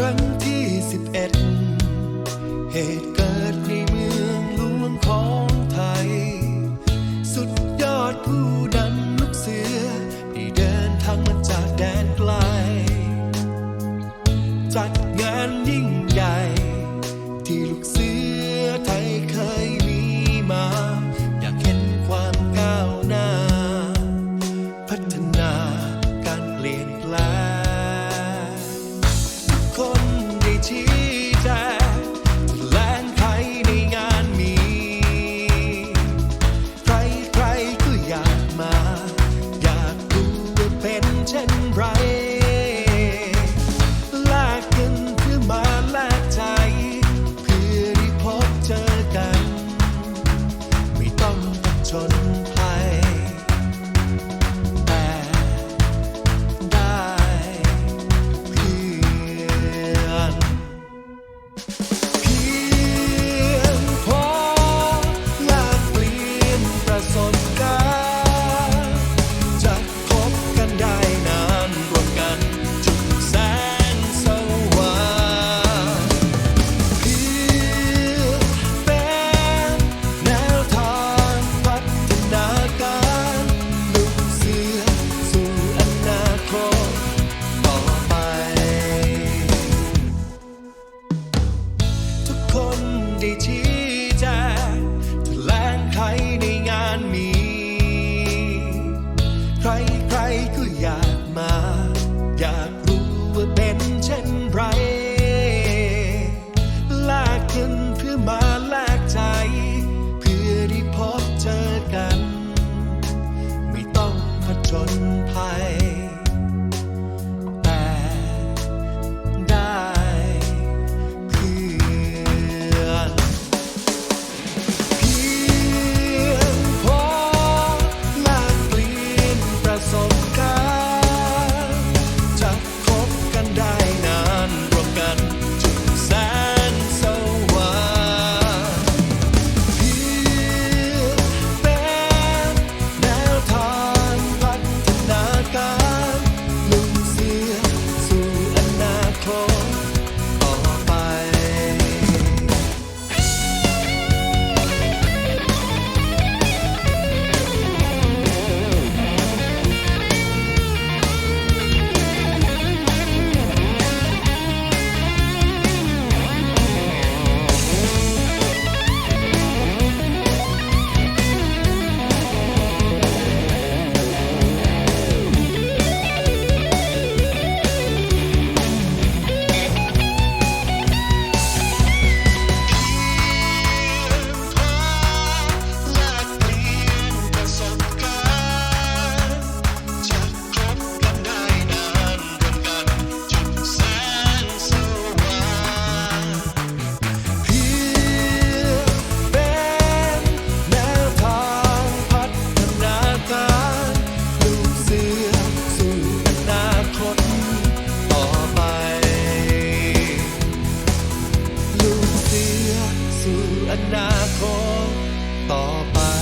ครั้งที่สิบเอ็ดเหตุการณ์ sun high. อนาคตต่อไป